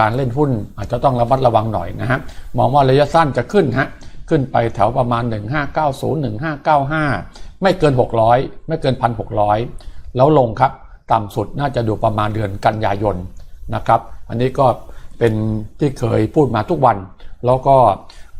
การเล่นหุ้นอาจจะต้องระมัดระวังหน่อยนะฮะมองว่าระยะสั้นจะขึ้นฮะขึ้นไปแถวประมาณ 1590 1595 ไม่เกิน 600 ไม่เกิน 1,600 แล้วลงครับ ต่ำสุดน่าจะดูประมาณเดือนกันยายนนะครับ อันนี้ก็เป็นที่เคยพูดมาทุกวัน แล้วก็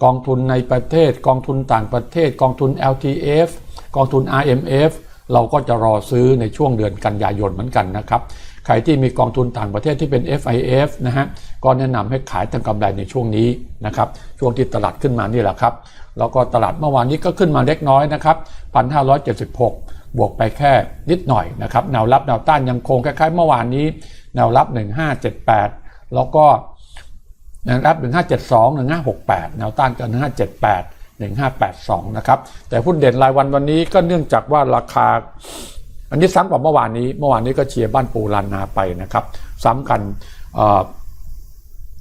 กองทุนในประเทศ กองทุนต่างประเทศ กองทุน LTF กองทุน IMF เราก็จะรอซื้อในช่วงเดือนกันยายนเหมือนกันนะครับ ใครที่มีกองทุนต่างประเทศที่เป็น FIF นะฮะก็แนะนำให้ขายทางกำไรในช่วงนี้นะครับช่วงที่ตลาดขึ้นมานี่แหละครับ แล้วก็ตลาดเมื่อวานนี้ก็ขึ้นมาเล็กน้อยนะครับ1,576 บวกไปแค่นิดหน่อยนะครับแนวรับแนวต้านยังคงคล้ายๆเมื่อวานนี้แนวรับ 1578 แล้วก็แนวรับ 1572 1568 แนวต้านก็1578 1582 นะครับ แต่หุ้นเด่นรายวันวันนี้ก็เนื่องจากว่าราคา อันนี้ซ้ำกว่าเมื่อวานนี้ เมื่อวานนี้ก็เชียร์บ้านปูลานนาไปนะครับ ซ้ำกัน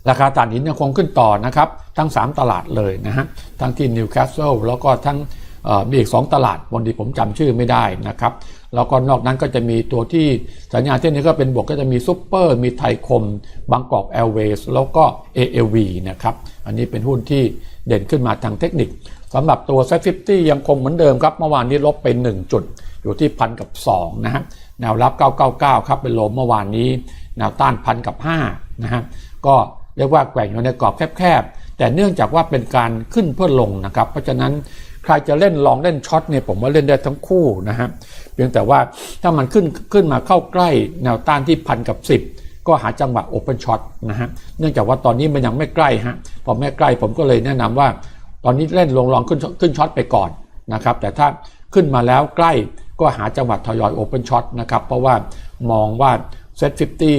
ราคาถ่านหินยังคงขึ้นต่อนะครับ ทั้ง 3 ตลาดเลยนะฮะ ทั้งที่นิวคาสเซิลแล้วก็ทั้งมีอีก 2 ตลาดวันนี้ผมจำชื่อไม่ได้นะครับ แล้วก็นอกนั้นก็จะมีตัวที่สัญญาณที่นี้ก็เป็นบวกก็จะมีซุปเปอร์มีไทยคมบางกอกแอร์เวย์แล้วก็ ALV นะครับ อันนี้เป็นหุ้นที่เด่นขึ้นมาทางเทคนิคสำหรับตัวเซ็ตฟิยังคงเหมือนเดิมครับ เมื่อวานนี้ลบไป1จุด อยู่ที่พันกับ2นะฮะแนวรับ 999 ครับเป็นโลมเมื่อวานนี้ แนวต้านพันกับ5นะฮะก็เรียกว่าแกว่งอยู่ในกรอบแคบๆ แต่เนื่องจากว่าเป็นการขึ้นเพื่อลงนะครับ เพราะฉะนั้นใครจะเล่นลองเล่นช็อตเนี่ยผมว่าเล่นได้ทั้งคู่นะฮะเพียงแต่ว่าถ้ามันขึ้นขึ้นมาเข้าใกล้แนวต้านที่พันกับ 10ก็หาจังหวะโอเปนช็อตนะฮะ เนื่องจากว่าตอนนี้มันยังไม่ใกล้ฮะ พอไม่ใกล้ผมก็เลยแนะนำว่า ตอนนี้เล่นลงลองขึ้นขึ้นช็อตไปก่อนนะครับ แต่ถ้าขึ้นมาแล้วใกล้ ก็หาจังหวะทยอยโอเปนช็อตนะครับ เพราะว่ามองว่าเซ็ต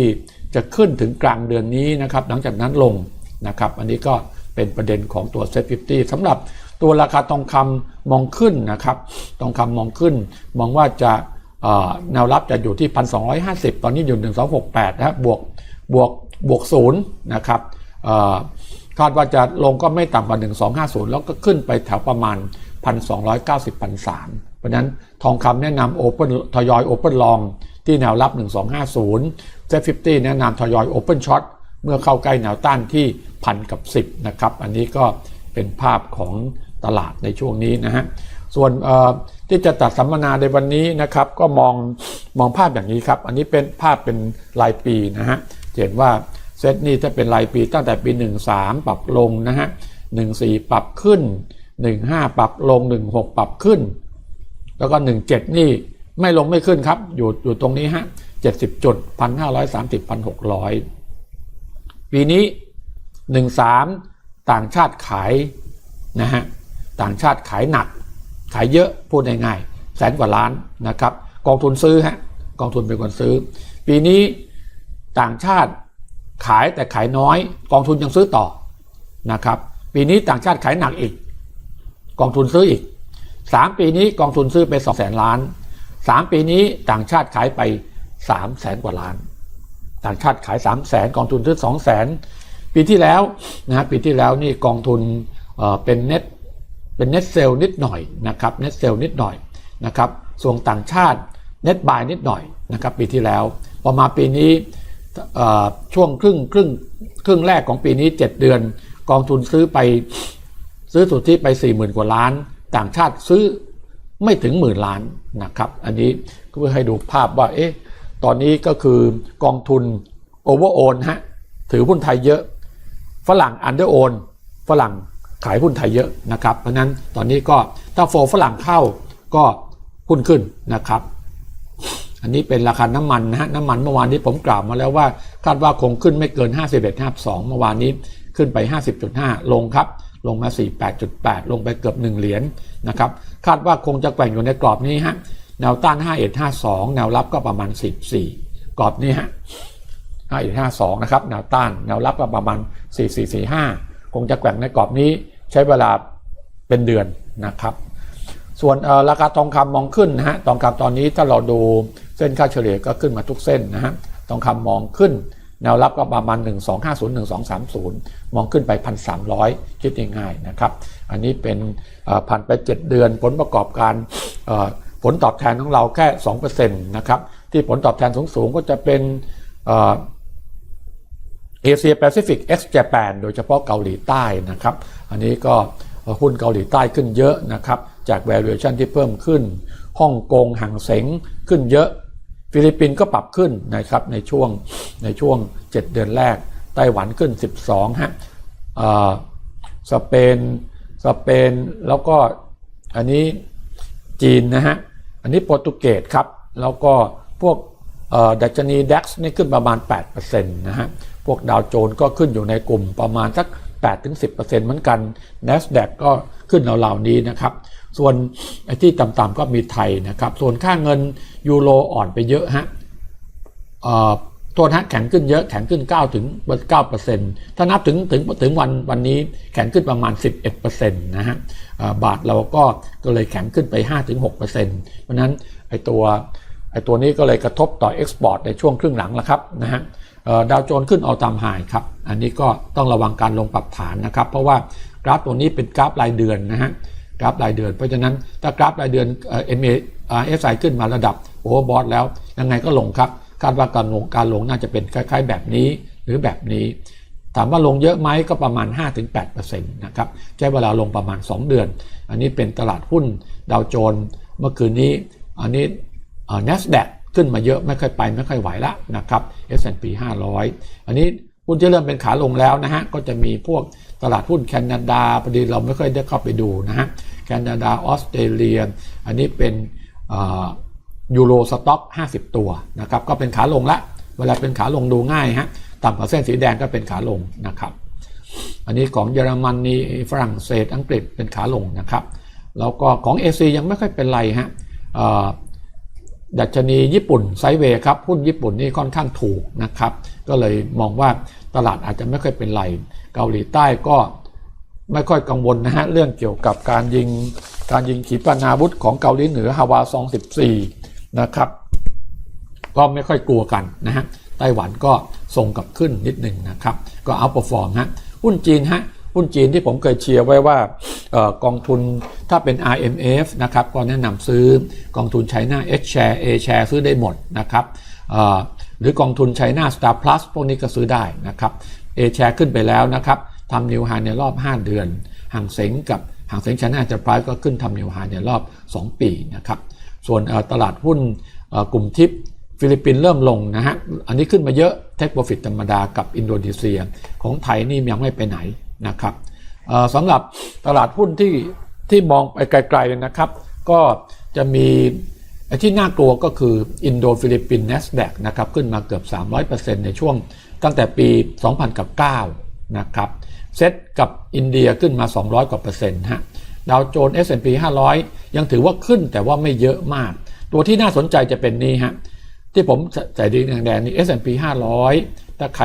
50จะขึ้นถึงกลางเดือนนี้นะครับ หลังจากนั้นลงนะครับ อันนี้ก็เป็นประเด็นของตัวเซ็ต50สำหรับตัวราคาทองคำมองขึ้นนะครับ ทองคำมองขึ้น มองว่าจะแนวรับจะอยู่ที่ 1,250 ตอนนี้อยู่ 1268 นะบบวกบวกบวกศูนย์นะครับคาดว่าจะลงก็ไม่ต่ำกว่า 1250 แล้วก็ขึ้นไปแถวประมาณ 1,290 1,300 เพราะนั้น ทองคำแนะนำโอเปนทยอยโอเปนลองที่แนวรับ 1250เซ็ต50แนะนำทยอยโอเปนช็อตเมื่อเข้าใกล้แนวต้านที่พันกับ 10 นะครับ อันนี้ก็เป็นภาพของตลาดในช่วงนี้นะฮะ ส่วนที่จะตัดสัมมนาในวันนี้นะครับ ก็มองมองภาพอย่างนี้ครับ อันนี้เป็นภาพเป็นรายปีนะฮะเห็นว่าเซตนี่ถ้าเป็นรายปีตั้งแต่ปี 13 ปรับลงนะฮะ14 ปรับขึ้น 15 ปรับลง 16 ปรับขึ้น แล้วก็ 17 นี่ไม่ลงไม่ขึ้นครับ อยู่อยู่ตรงนี้ฮะ70 จุด 1,530 1,600 ปีนี้ 13 ต่างชาติขายนะฮะต่างชาติขายหนัก ขายเยอะพูดง่ายๆแสนกว่าล้านนะครับกองทุนซื้อฮะกองทุนเป็นคนซื้อ ปีนี้ต่างชาติขายแต่ขายน้อย กองทุนยังซื้อต่อนะครับปีนี้ต่างชาติขายหนักอีก กองทุนซื้ออีก สามปีนี้กองทุนซื้อไปสองแสนล้านสามปีนี้ต่างชาติขายไปสามแสนกว่าล้าน ต่างชาติขายสามแสนกองทุนซื้อสองแสนปีที่แล้วนะฮะปีที่แล้วนี่กองทุนเเป็นเน็ตเป็นเน็ตเซลนิดหน่อยนะครับเน็ตเซลนิดหน่อยนะครับส่วนต่างชาติเน็ตบายนิดหน่อยนะครับปีที่แล้วพอมาปีนี้ช่วงครึ่งครึ่งครึ่งแรกของปีนี้ 7 เดือน กองทุนซื้อไปซื้อสุทธิไป 4 0,000 กว่าล้าน ต่างชาติซื้อไม่ถึงหมื่นล้านนะครับ อันนี้ก็เพื่อให้ดูภาพว่าเอ๊ะตอนนี้ก็คือกองทุนโอเวอร์โอนฮะถือหุ้นไทยเยอะฝรั่งอันเดอร์โอนฝรั่งขายหุ้นไทยเยอะนะครับ เพราะนั้นตอนนี้ก็ถ้าโฟฝรั่งเข้าก็หุ้นขึ้นนะครับ อันนี้เป็นราคาน้ำมันนะฮะน้ำมันเมื่อวานนี้ผมกล่าวมาแล้วว่า คาดว่าคงขึ้นไม่เกิน 51 52 เมื่อวานนี้ขึ้นไป 50.5 ลงครับ ลงมา 48.8 ลงไปเกือบ 1 เหรียญนนะครับคาดว่าคงจะแกว่งอยู่ในกรอบนี้ฮะแนวต้าน 5152 แนวรับก็ประมาณ 14 กรอบนี้ฮะ5152 นะครับแนวต้านแนวรับก็ประมาณ 4445 คงจะแกว่งในกรอบนี้ใช้เวลาเป็นเดือนนะครับ ส่วนราคาทองคำมองขึ้นนะฮะทองคำตอนนี้ถ้าเราดูเส้นค่าเฉลี่ยก็ขึ้นมาทุกเส้นนะฮะทองคำมองขึ้น แนวรับก็ประมาณ 1250 1230 มองขึ้นไป 1,300 คิดง่ายๆนะครับ อันนี้เป็นผ่านไป 7 เดือนผลประกอบการผลตอบแทนของเราแค่ 2%นะครับที่ผลตอบแทนสูงๆก็จะเป็นเอเชียแปซิฟิก X Japan โดยเฉพาะเกาหลีใต้นะครับ อันนี้ก็หุ้นเกาหลีใต้ขึ้นเยอะนะครับ จาก valuation ที่เพิ่มขึ้นฮ่องกงห่างเสงขึ้นเยอะ ฟิลิปปินส์ก็ปรับขึ้นนะครับในช่วงในช่วง 7 เดือนแรก ไต้หวันขึ้น 12 ฮะอ่าสเปนสเปนแล้วก็อันนี้จีนนะฮะ อันนี้โปรตุเกสครับ แล้วก็พวกเดัชนีดัคนี่ขึ้นประมาณ 8%นะฮะ พวกดาวโจนส์ก็ขึ้นอยู่ในกลุ่มประมาณสัก 8-10%เหมือนกัน NASDAQ ก็ขึ้นเหล่านี้นะครับ ส่วนไอ้ที่ต่ำๆก็มีไทยนะครับ ส่วนค่าเงินยูโรอ่อนไปเยอะฮะเอ่อโทษฮะแข็งขึ้นเยอะแข็งขึ้น 9 ถึง 9 ถ้านับถึงถึงถึงวันวันนี้แข็งขึ้นประมาณ 11 นะฮะเอ่อบาทเราก็ก็เลยแข็งขึ้นไป5ถึง6%เพราะฉะนั้นไอตัวไอตัวนี้ก็เลยกระทบต่อเอ็กซ์พอร์ตในช่วงครึ่งหลังแล้วครับนะฮะ ดาวโจนขึ้นเอาตามหายครับ อันนี้ก็ต้องระวังการลงปรับฐานนะครับ เพราะว่ากราฟตัวนี้เป็นกราฟรายเดือนนะฮะกราฟรายเดือน เพราะฉะนั้นถ้ากราฟรายเดือนเอ็มเอสไอขึ้นมาระดับโอเวอร์บอทแล้ว ยังไงก็ลงครับคาดว่าการลงการลงน่าจะเป็นคล้าย ๆ แบบนี้หรือแบบนี้ ถามว่าลงเยอะไหมก็ประมาณ 5-8%นะครับใช้เวลาลงประมาณ 2 เดือน อันนี้เป็นตลาดหุ้นดาวโจนส์เมื่อคืนนี้ อันนี้เนสแดก ขึ้นมาเยอะไม่ค่อยไปไม่ค่อยไหวละนะครับ S&P 500 อันนี้หุ้นที่เริ่มเป็นขาลงแล้วนะฮะก็จะมีพวกตลาดหุ้นแคนาดาพอดีเราไม่ค่อยได้เข้าไปดูนะฮะแคนาดาออสเตรเลีย อันนี้เป็นยูโรสต็อก 50 ตัวนะครับก็เป็นขาลงละ เวลาเป็นขาลงดูง่ายฮะต่ำกว่าเส้นสีแดงก็เป็นขาลงนะครับ อันนี้ของเยอรมนนีฝรั่งเศสอังกฤษเป็นขาลงนะครับ แล้วก็ของเอเชียยังไม่ค่อยเป็นไรฮะ ดัชนีญี่ปุ่นไซเวย์ครับหุ้นญี่ปุ่นนี่ค่อนข้างถูกนะครับ ก็เลยมองว่าตลาดอาจจะไม่ค่อยเป็นไร เกาหลีใต้ก็ไม่ค่อยกังวลนะฮะเรื่องเกี่ยวกับการยิงการยิงขีปนาวุธของเกาหลีเหนือฮาวาซอง14 นะครับ ก็ไม่ค่อยกลัวกันนะฮะไต้หวันก็ส่งกลับขึ้นนิดหนึ่งนะครับ ก็อัปเปอาปฟอร์มฮะหุ้นจีนฮะ หุ้นจีนที่ผมเคยเชียร์ไว้ว่าออกองทุนถ้าเป็น RMF นะครับก็แนะนำซื้อกองทุน China H share A share ซื้อได้หมดนะครับหรือกองทุน China Star Plus พวกนี้ก็ซื้อได้นะครับ A share ขึ้นไปแล้วนะครับทำนิวไฮในรอบ 5 เดือนห่างเสงกับห่างเสง China Enterprise ก็ขึ้นทำนิวไฮในรอบ 2 ปีนะครับส่วนตลาดหุ้นกลุ่มทิปฟิลิปปินส์เริ่มลงนะฮะ อันนี้ขึ้นมาเยอะ เทคโปรฟิตธรรมดากับอินโดนีเซีย ของไทยนี่ยังไม่ไปไหน นะครับสำหรับตลาดหุ้นที่ที่มองไปไกลๆนะครับ ก็จะมีที่น่ากลัวก็คืออินโดฟิลิปปินส์ NASDAQ นะครับขึ้นมาเกือบ 300%ในช่วงตั้งแต่ปี 2009 นะครับเซตกับอินเดียขึ้นมา 200 กว่าเปอร์เซ็นต์ฮะดาวโจนส์ S&P 500 ยังถือว่าขึ้นแต่ว่าไม่เยอะมาก ตัวที่น่าสนใจจะเป็นนี้ฮะที่ผมใส่ดีแดงๆนี่ S&P 500 ถ้าใคร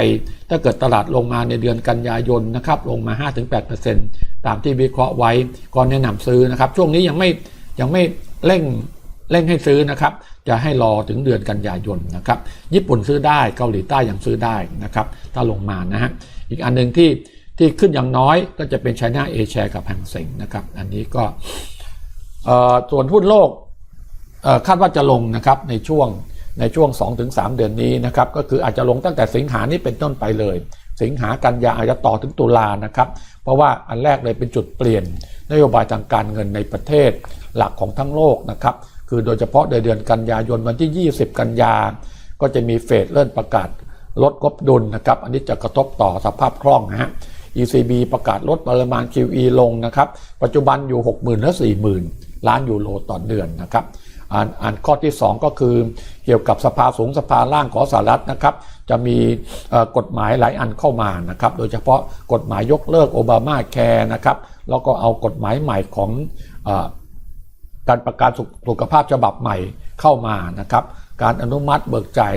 ถ้าเกิดตลาดลงมาในเดือนกันยายนนะครับลงมา 5-8%ตามที่วิเคราะห์ไว้ก็แนะนำซื้อนะครับ ช่วงนี้ยังไม่ยังไม่เร่งเร่งให้ซื้อนะครับ จะให้รอถึงเดือนกันยายนนะครับ ญี่ปุ่นซื้อได้เกาหลีใต้ยังซื้อได้นะครับ ถ้าลงมานะฮะอีกอันหนึ่งที่ที่ขึ้นอย่างน้อยก็จะเป็น China A share กับแห่งเซ็งนะครับ อันนี้ก็ส่วนหุ้นโลกคาดว่าจะลงนะครับในช่วง ในช่วง 2-3 เดือนนี้นะครับก็คืออาจจะลงตั้งแต่สิงหานี้เป็นต้นไปเลย สิงหากันยาอาจจะต่อถึงตุลานะครับ เพราะว่าอันแรกเลยเป็นจุดเปลี่ยน นโยบายทางการเงินในประเทศหลักของทั้งโลกนะครับคือโดยเฉพาะในเดือนกันยายนวันที่ 20 กันยา ก็จะมีเฟดเริ่มประกาศลดงบดุลนะครับ อันนี้จะกระทบต่อสภาพคล่องนะฮะ ECB ประกาศลดปริมาณ QE ลงนะครับ ปัจจุบันอยู่ 60,000 และ 40,000 ล้านยูโรต่อเดือนนะครับ อ่านอ่านข้อที่ 2 ก็คือ เกี่ยวกับสภาสูงสภาล่างของสหรัฐนะครับ จะมีกฎหมายหลายอันเข้ามานะครับ โดยเฉพาะกฎหมายยกเลิกโอบามาแคร์นะครับ แล้วก็เอากฎหมายใหม่ของอการประกันสุขภาพฉบับใหม่เข้ามานะครับ การอนุมัติเบิกจ่าย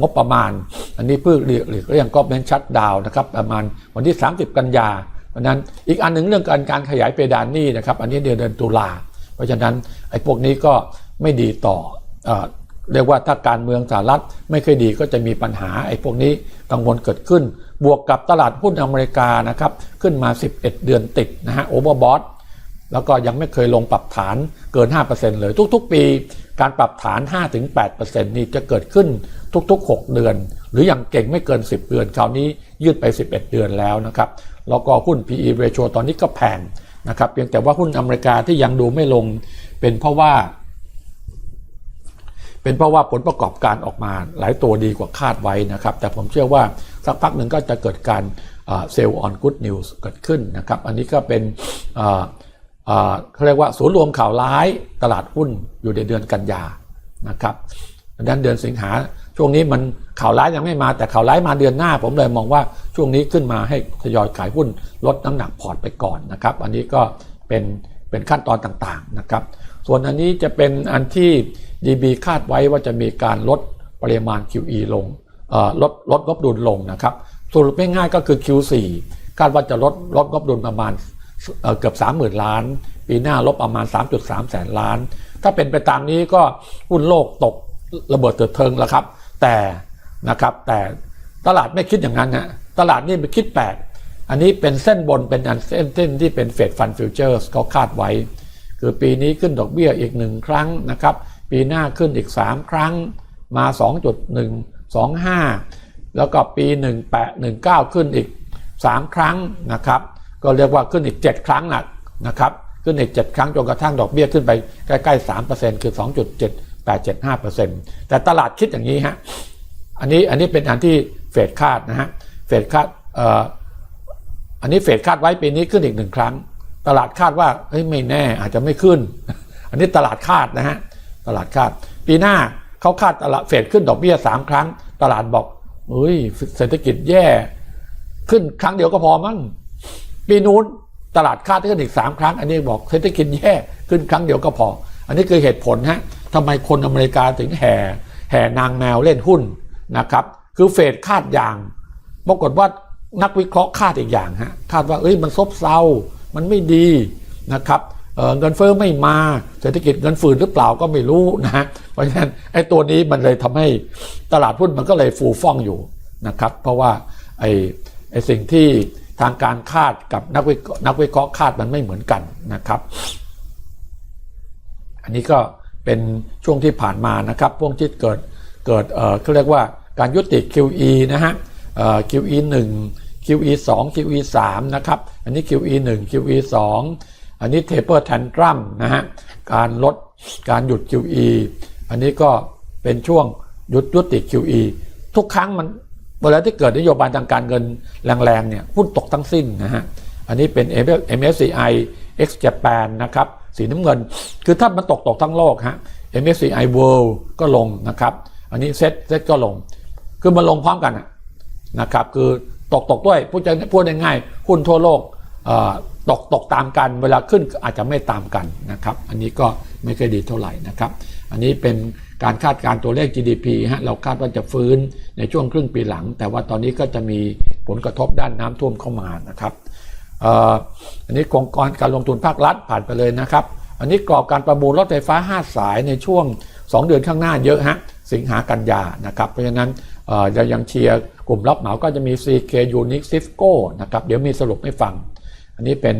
งบประมาณ อันนี้เพื่อหลีกเลี่ยงก็เป็นชัดดาวนะครับ ประมาณวันที่ 30 กันยาเพราะนั้นอีกอันหนึ่งเรื่องการการขยายเพดานหนี้นะครับ อันนี้เดือนเดือนตุลา ราะฉะนั้นไอ้พวกนี้ก็ไม่ดีต่อเอเรียกว่าถ้าการเมืองสหรัฐไม่เคยดีก็จะมีปัญหาไอ้พวกนี้กังวลเกิดขึ้น บวกกับตลาดหุ้นอเมริกานะครับขึ้นมา 11 เดือนติดนะฮะโอเวอร์บอทแล้วก็ยังไม่เคยลงปรับฐานเกิน 5%เลยทุก ๆ ปีการปรับฐาน 5-8%นี่จะเกิดขึ้นทุก ๆ 6 เดือน หรืออย่างเก่งไม่เกิน 10 เดือน คราวนี้ยืดไป 11 เดือนแล้วนะครับ แล้วก็หุ้น PE ratio ตอนนี้ก็แพง นะครับเพียงแต่ว่าหุ้นอเมริกาที่ยังดูไม่ลงเป็นเพราะว่า เป็นเพราะว่าผลประกอบการออกมาหลายตัวดีกว่าคาดไว้นะครับ แต่ผมเชื่อว่าสักพักหนึ่งก็จะเกิดการเซลล์ออนกู๊ดนิวส์เกิดขึ้นนะครับ อันนี้ก็เป็นเขาเรียกว่าศูนย์รวมข่าวร้ายตลาดหุ้นอยู่ในเดือนกันยานะครับดังนั้นเดือนสิงหา ช่วงนี้มันข่าวร้ายยังไม่มาแต่ข่าวร้ายมาเดือนหน้า ผมเลยมองว่าช่วงนี้ขึ้นมาให้ทยอยขายหุ้นลดน้ำหนักพอร์ตไปก่อนนะครับอันนี้ก็เป็นเป็นขั้นตอนต่างๆนะครับส่วนอันนี้จะเป็นอันที่ DB คาดไว้ว่าจะมีการลดปริมาณ QE ลงลดลดงบดุลลงนะครับสรุปง่ายๆก็คือ Q4 คาดว่าจะลดลดงบดุลประมาณเอ่อเกือบ 30,000 ล้าน ปีหน้าลบประมาณ 3.3 แสนล้าน ถ้าเป็นไปตามนี้ก็หุ้นโลกตกระเบิดเถิดเทิงแล้วครับ แต่นะครับแต่ตลาดไม่คิดอย่างนั้นนะตลาดนี่ไปคิดแปลกอันนี้เป็นเส้นบนเป็นอันเส้นเส้นที่เป็นเฟดฟันฟิวเจอร์เขาคาดไว้ คือปีนี้ขึ้นดอกเบี้ยอีกหนึ่งครั้งนะครับ ปีหน้าขึ้นอีก 3 ครั้งมา 2.125 แล้วก็ปี 18 19 ขึ้นอีก 3 ครั้งนะครับ ก็เรียกว่าขึ้นอีก 7 ครั้งนะนะครับ ขึ้นอีก 7 ครั้งจนกระทั่งดอกเบี้ยขึ้นไปใกล้ๆ3%คือ 875%แต่ตลาดคิดอย่างนี้ฮะอันนี้อันนี้เป็นอันที่เฟดคาดนะฮะเฟดคาดอันนี้เฟดคาดไว้ปีนี้ขึ้นอีกหนึ่งครั้ง ตลาดคาดว่าเฮ้ยไม่แน่อาจจะไม่ขึ้น อันนี้ตลาดคาดนะฮะตลาดคาด ปีหน้าเขาคาดตลาดเฟดขึ้นดอกเบี้ยสามครั้ง ตลาดบอกเฮ้ยเศรษฐกิจแย่ขึ้นครั้งเดียวก็พอมั้งปีนู้นตลาดคาดขึ้นอีกสามครั้ง อันนี้บอกเศรษฐกิจแย่ขึ้นครั้งเดียวก็พอ อันนี้คือเหตุผลฮะ ทำไมคนอเมริกาถึงแห่แห่นางแมวเล่นหุ้นนะครับ คือเฟดคาดอย่างปรากฏว่านักวิเคราะห์คาดอีกอย่างฮะคาดว่าเอ้ยมันซบเซา มันไม่ดีนะครับเเงินเฟ้อไม่มาเศรษฐกิจเงินฝืนหรือเปล่าก็ไม่รู้นะฮะเพราะฉะนั้นไอ้ตัวนี้มันเลยทำให้ตลาดหุ้นมันก็เลยฟูฟ่องอยู่นะครับ เพราะว่าไอ้ไอ้สิ่งที่ทางการคาดกับนักวินักวิเคราะห์คาดมันไม่เหมือนกันนะครับ อันนี้ก็ เป็นช่วงที่ผ่านมานะครับพวกที่เกิดเกิดเขาเรียกว่าการยุติ QE นะฮะเอ่อ QE 1 QE 2 QE 3นะครับ อันนี้ QE 1 QE 2 อันนี้ taper tantrum นะฮะ การลดการหยุด QE อันนี้ก็เป็นช่วงหยุดยุติ QE ทุกครั้งมันเวลาที่เกิดนโยบายทางการเงินแรงๆเนี่ยหุ้นตกทั้งสิ้นนะฮะ อันนี้เป็น MSCI X Japan นะครับ สีน้ำเงิน คือถ้ามันตกตกทั้งโลกฮะ MSCI World ก็ลงนะครับ อันนี้เซ็ตเซ็ตก็ลง คือมันลงพร้อมกันนะครับ คือตกตกด้วยพูดพูดง่ายๆหุ้นทั่วโลกตกตกตามกัน เวลาขึ้นอาจจะไม่ตามกันนะครับ อันนี้ก็ไม่ค่อยดีเท่าไหร่นะครับ อันนี้เป็นการคาดการณ์ตัวเลข GDP ฮะเราคาดว่าจะฟื้นในช่วงครึ่งปีหลัง แต่ว่าตอนนี้ก็จะมีผลกระทบด้านน้ำท่วมเข้ามานะครับ อันนี้โครงการการลงทุนภาครัฐผ่านไปเลยนะครับ อันนี้กรอบการประมูลรถไฟฟ้า 5 สายในช่วง 2 เดือนข้างหน้าเยอะฮะสิงหากันยานะครับ เพราะฉะนั้นเอ่อยังยังเชียร์กลุ่มรับเหมาก็จะมี CK Unix Cisco นะครับเดี๋ยวมีสรุปให้ฟัง อันนี้เป็น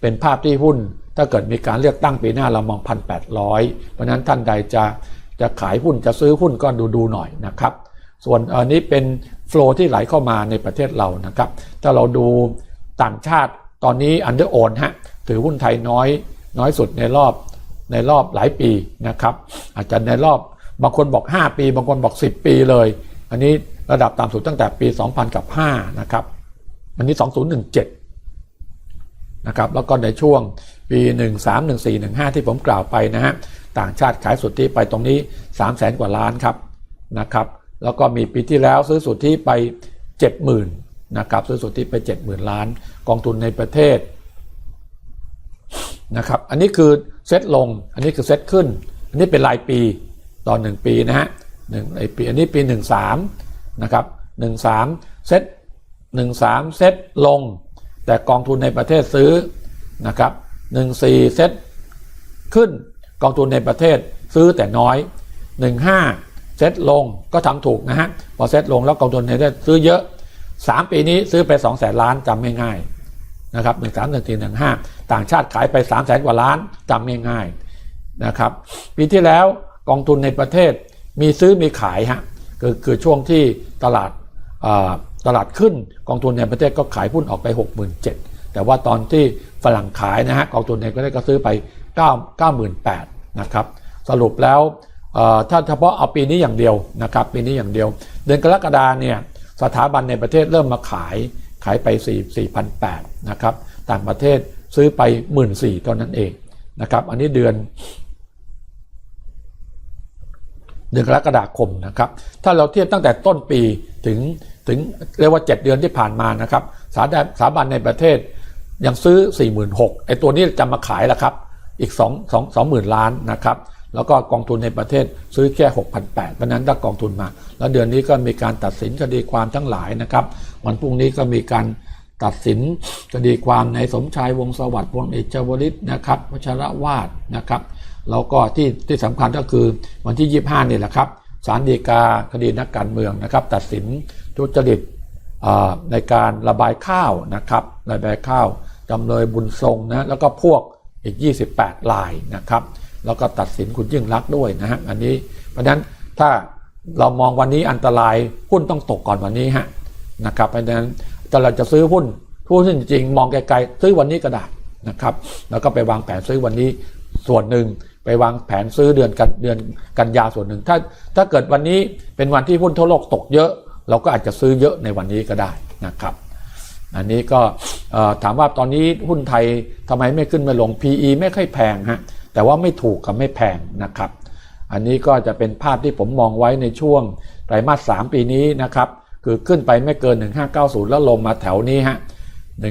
เป็นภาพที่หุ้น ถ้าเกิดมีการเลือกตั้งปีหน้าเรามอง 1,800 เพราะฉะนั้นท่านใดจะจะขายหุ้นจะซื้อหุ้นก็ดูดูหน่อยนะครับส่วนอันนี้เป็นโฟลที่ไหลเข้ามาในประเทศเรานะครับ ถ้าเราดูต่างชาติ ตอนนี้อันเดอร์โอนฮะถือหุ้นไทยน้อยน้อยสุดในรอบในรอบหลายปีนะครับ อาจจะในรอบบางคนบอก 5 ปี บางคนบอก 10 ปีเลย อันนี้ระดับต่ำสุดตั้งแต่ปี 2000กับ5นะครับ อันนี้ 2017นะครับแล้วก็ในช่วงปี 13 14 15 ที่ผมกล่าวไปนะฮะต่างชาติขายสุทธิไปตรงนี้ 3 0 0แสนกว่าล้านครับนะครับ แล้วก็มีปีที่แล้วซื้อสุทธิไป 70,000นะครับซื้อสุทธิไป 70,000 ล้าน องทุนในประเทศนะครับอันนี้คือเซตลง อันนี้คือเซตขึ้น อันนี้เป็นรายปีตอนหนึ่งปีนะฮะหนึ่งในปีอันนี้ปี 13นะครับ13เซต13เซตลง แต่กองทุนในประเทศซื้อนะครับ14เซตขึ้นกองทุนในประเทศซื้อแต่น้อย 15เซตลงก็ทำถูกนะฮะพอเซตลงแล้วกองทุนในประเทศซื้อเยอะ 3 ปีนี้ซื้อไป2แสนล้านจำไม่ง่าย นะครับหนึ่งสามหนึ่งสี่หนึ่งห้าต่างชาติขายไป3ามแสนกว่าล้านจำง่ายๆนะครับปีที่แล้วกองทุนในประเทศมีซื้อมีขายฮะคือคือช่วงที่ตลาดตลาดขึ้นกองทุนในประเทศก็ขายหุ้นออกไป 67,000แต่ว่าตอนที่ฝรั่งขายนะฮะกองทุนในประเทศก็ซื้อไป 9 98,000นะครับสรุปแล้วถ้าเฉพาะเอาปีนี้อย่างเดียวนะครับปีนี้อย่างเดียว เดือนกรกฎาเนี่ยสถาบันในประเทศเริ่มมาขาย ขายไป 4 4,800นะครับ ต่างประเทศซื้อไป 14,000ตอนนั้นเองนะครับ อันนี้เดือนเดือนกรกฎาคมนะครับ ถ้าเราเทียบตั้งแต่ต้นปีถึงถึงเรียกว่า 7 เดือนที่ผ่านมานะครับ สาสาบันในประเทศยังซื้อ 46,000ไอ้ตัวนี้จะมาขายแล้วครับ อีก 2 2 20,000 ล้านนะครับ แล้วก็กองทุนในประเทศซื้อแค่ 6,800เพราะนั้นถ้ากองทุนมา แล้วเดือนนี้ก็มีการตัดสินคดีความทั้งหลายนะครับ วันพรุ่งนี้ก็มีการตัดสินคดีความในสมชายวงสวัสดิ์พลเอกชวลิตนะครับวชรวาดนะครับแล้วก็ที่ที่สำคัญก็คือวันที่ 25 นี่แหละครับศาลฎีกาคดีนักการเมืองนะครับ ตัดสินทุจริตในการระบายข้าวนะครับระบายข้าวจำเลยบุญทรงนะแล้วก็พวกอีก 28ลายนะครับ แล้วก็ตัดสินคุณยิ่งรักด้วยนะฮะอันนี้เพราะฉะนั้นถ้าเรามองวันนี้อันตรายหุ้นต้องตกก่อนวันนี้ฮะนะครับเพราะฉะนั้นถ้าเราจะซื้อหุ้นหุ้นจริงๆ มองไกลๆซื้อวันนี้ก็ได้นะครับ แล้วก็ไปวางแผนซื้อวันนี้ส่วนหนึ่งไปวางแผนซื้อเดือนกันเดือนกันยาส่วนหนึ่ง ถ้าถ้าเกิดวันนี้เป็นวันที่หุ้นทั่วโลกตกเยอะ เราก็อาจจะซื้อเยอะในวันนี้ก็ได้นะครับ อันนี้ก็ถามว่าตอนนี้หุ้นไทยทำไมไม่ขึ้นไม่ลง PE ไม่ค่อยแพงฮะ แต่ว่าไม่ถูกกับไม่แพงนะครับ อันนี้ก็จะเป็นภาพที่ผมมองไว้ในช่วงไตรมาส 3 ปีนี้นะครับ คือขึ้นไปไม่เกิน 1590 แล้วลงมาแถวนี้ฮะ155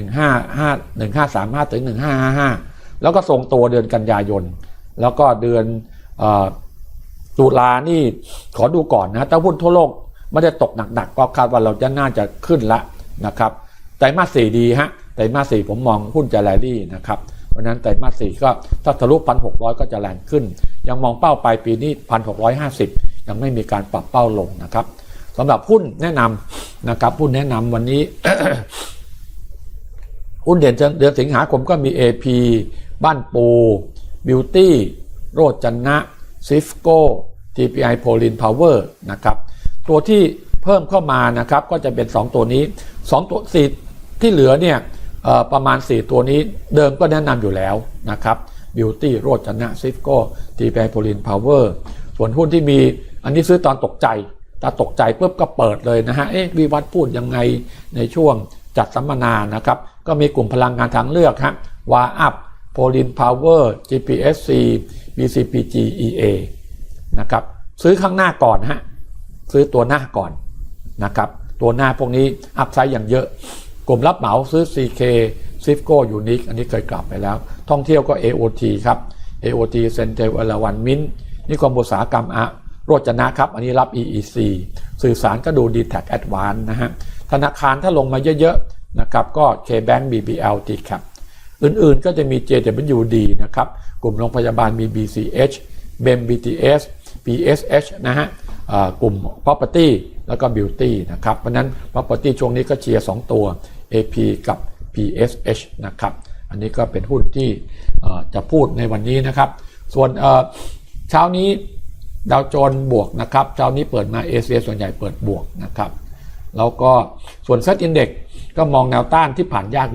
1535 ถึง 1555 แล้วก็ทรงตัวเดือนกันยายน แล้วก็เดือนออตุลานี่ขอดูก่อนนะถ้าหุ้นทั่วโลกไม่ได้ตกหนักๆก็คาดว่าเราจะน่าจะขึ้นละนะครับไตรมาสสี่ดีฮะไตรมาสสี่ผมมองหุ้นจะแรลลี่นะครับ เพราะนั้นไตรมาสสี่ก็ถ้าทะลุพันหกก็จะแรงขึ้น ยังมองเป้าไปปีนี้พันหกยังไม่มีการปรับเป้าลงนะครับสำหรับหุ้นแนะนำนะครับหุ้นแนะนำวันนี้หุ้นเด่นเดือนสิงหาคมก็มี AP บ้านปูบิวตี้โรจนะซิฟโก้ TPI โพลินพาวเวอร์นะครับตัวที่เพิ่มเข้ามานะครับก็จะเป็น 2 ตัวนี้ 2 ตัวสีที่เหลือเนี่ย ประมาณ 4 ตัวนี้เดิมก็แนะนำอยู่แล้วนะครับบิวตี้โรจนะซิฟโก้ TPI โพลินพาวเวอร์ส่วนหุ้นที่มีอันนี้ซื้อตอนตกใจถ้าตกใจปุ๊บก็เปิดเลยนะฮะเอ๊ะวิวัฒน์พูดยังไงในช่วงจัดสัมมนานะครับ ก็มีกลุ่มพลังงานทางเลือกฮะวาอัพโพลินพาวเวอร์ GPSC BCPG EA นะครับซื้อข้างหน้าก่อนฮะซื้อตัวหน้าก่อนนะครับตัวหน้าพวกนี้อัพไซด์อย่างเยอะ กลุ่มรับเหมาซื้อ CK Cisco Unique อันนี้เคยกลับไปแล้ว ท่องเที่ยวก็ AOT ครับ AOT Central อลวันมินนิคมอุตสาหกรรมอะโรจนะครับ อันนี้รับ EEC สื่อสารก็ดู d t a c Advance นะฮะ ธนาคารถ้าลงมาเยอะๆนะครับก็ KBank BBL TCAP อื่นๆก็จะมี JWD นะครับ กลุ่มโรงพยาบาลมี BCH BEM BTS PSH นะฮะอ่ากลุ่ม Property แล้วก็ Beauty นะครับ เพราะฉะนั้น Property ช่วงนี้ก็เชียร์ 2 ตัว AP กับ PSH นะครับ อันนี้ก็เป็นหุ้นที่จะพูดในวันนี้นะครับ ส่วนเช้านี้ดาวโจนบวกนะครับ เช้านี้เปิดมาเอเชียส่วนใหญ่เปิดบวกนะครับ แล้วก็ส่วนเซ็ตอินเด็กก็มองแนวต้านที่ผ่านยาก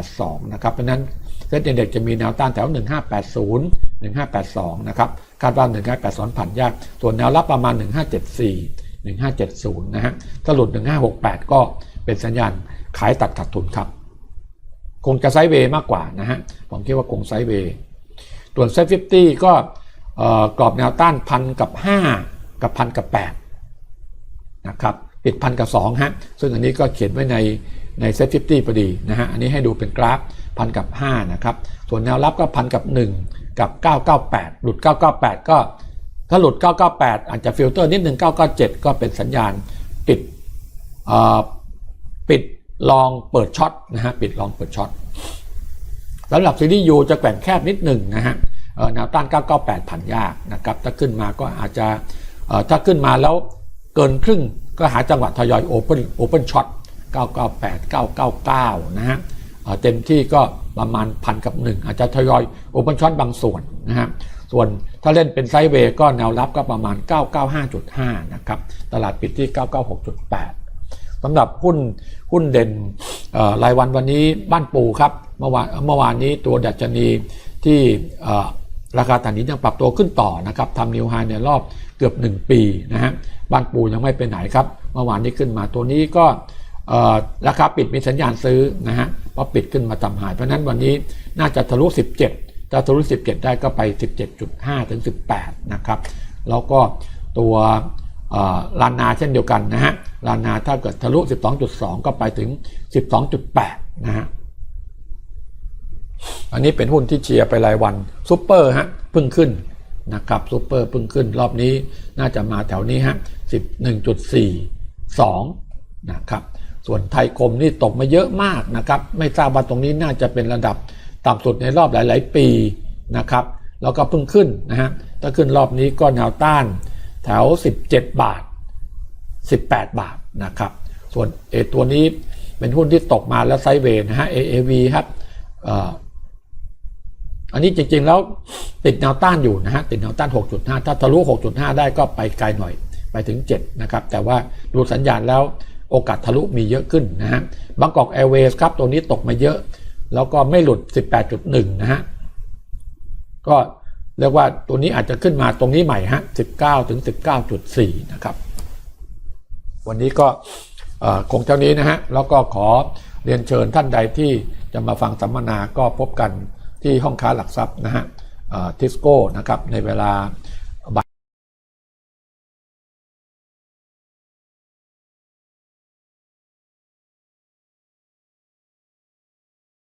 1582 นะครับ เพราะฉะนั้นเซ็ตอินเด็กจะมีแนวต้านแถว 1580 1582 นะครับ คาดว่า 1582 ผ่านยาก ส่วนแนวรับประมาณ 1574 1570 นะฮะถ้าหลุด 1568 ก็เป็นสัญญาณ ขายตัดขาดทุนครับ คงจะไซด์เวย์มากกว่านะฮะ ผมคิดว่าคงไซด์เวย์ส่วนเซ็ต50ก็กรอบแนวต้านพันกับ 5 กับพันกับ8นะครับปิดพันกับ2ฮะซึ่งอันนี้ก็เขียนไว้ในในเซ็ตฟิฟตี้พอดีนะฮะ อันนี้ให้ดูเป็นกราฟพันกับ5นะครับ ส่วนแนวรับก็พันกับ 1 กับ 998 หลุด 998 ก็ถ้าหลุด 998 อาจจะฟิลเตอร์นิดหนึ่ง997 ก็เป็นสัญญาณปิดปิด ลองเปิดช็อตนะฮะปิดลองเปิดช็อตสำหรับซีรีส์ยูจะแกว่งแคบนิดหนึ่งนะฮะแนวต้าน 998 ผ่านยากนะครับ ถ้าขึ้นมาก็อาจจะถ้าขึ้นมาแล้วเกินครึ่งก็หาจังหวะทยอยโอเ n นโอเ n นช็อต 998 999 นะฮะเเต็มที่ก็ประมาณพันกับหนึ่งอาจจะทยอยโอเปนช็อตบางส่วนนะฮะส่วนถ้าเล่นเป็นไซด์เวย์ก็แนวรับก็ประมาณ 995.5 นะครับ ตลาดปิดที่ 996.8 สำหรับหุ้นหุ้นเด่นรายวันวันนี้บ้านปูครับเมื่อวานเมื่อวานนี้ตัวดัชนีที่ราคาถ่านหินยังปรับตัวขึ้นต่อนะครับทำนิวไฮในรอบเกือบ 1 ปีนะฮะบ้านปูยังไม่ไปไหนครับ เมื่อวานนี้ขึ้นมาตัวนี้ก็ราคาปิดมีสัญญาณซื้อนะฮะพราะปิดขึ้นมาทำหาย เพราะนั้นวันนี้น่าจะทะลุ 17 ถ้าทะลุ 17 ได้ก็ไป 17.5 ถึง 18 นะครับ แล้วก็ตัวลานนาเช่นเดียวกันนะฮะ ลานาถ้าเกิดทะลุ 12.2 ก็ไปถึง 12.8 นะฮะ อันนี้เป็นหุ้นที่เชียร์ไปรายวันซูเปอร์ฮะพิ่งขึ้นนะครับซูเปอร์พิ่งขึ้นรอบนี้น่าจะมาแถวนี้ฮะ 11.42 นะครับส่วนไทยคมนี่ตกมาเยอะมากนะครับ ไม่ทราบว่าตรงนี้น่าจะเป็นระดับต่ำสุดในรอบหลาย ๆ ปีนะครับ แล้วก็เพิ่งขึ้นนะฮะถ้าขึ้นรอบนี้ก็แนวต้านแถว 17 บาท 18 บาทนะครับ ส่วนเอตัวนี้เป็นหุ้นที่ตกมาแล้วไซเวนะฮะ AAV ครับอันนี้จริงๆแล้วติดแนวต้านอยู่นะฮะติดแนวต้าน 6.5 ถ้าทะลุ 6.5 ได้ก็ไปไกลหน่อยไปถึง 7 นะครับ แต่ว่าดูสัญญาณแล้วโอกาสทะลุมีเยอะขึ้นนะฮะบางกอกแอร์เวย์ครับตัวนี้ตกมาเยอะ แล้วก็ไม่หลุด 18.1 นะฮะก็เรียกว่าตัวนี้อาจจะขึ้นมาตรงนี้ใหม่ฮะ 19 ถึง 19.4 นะครับ วันนี้ก็คงเท่านี้นะฮะ แล้วก็ขอเรียนเชิญท่านใดที่จะมาฟังสัมมนาก็พบกันที่ห้องค้าหลักทรัพย์นะฮะทิสโก้นะครับในเวลา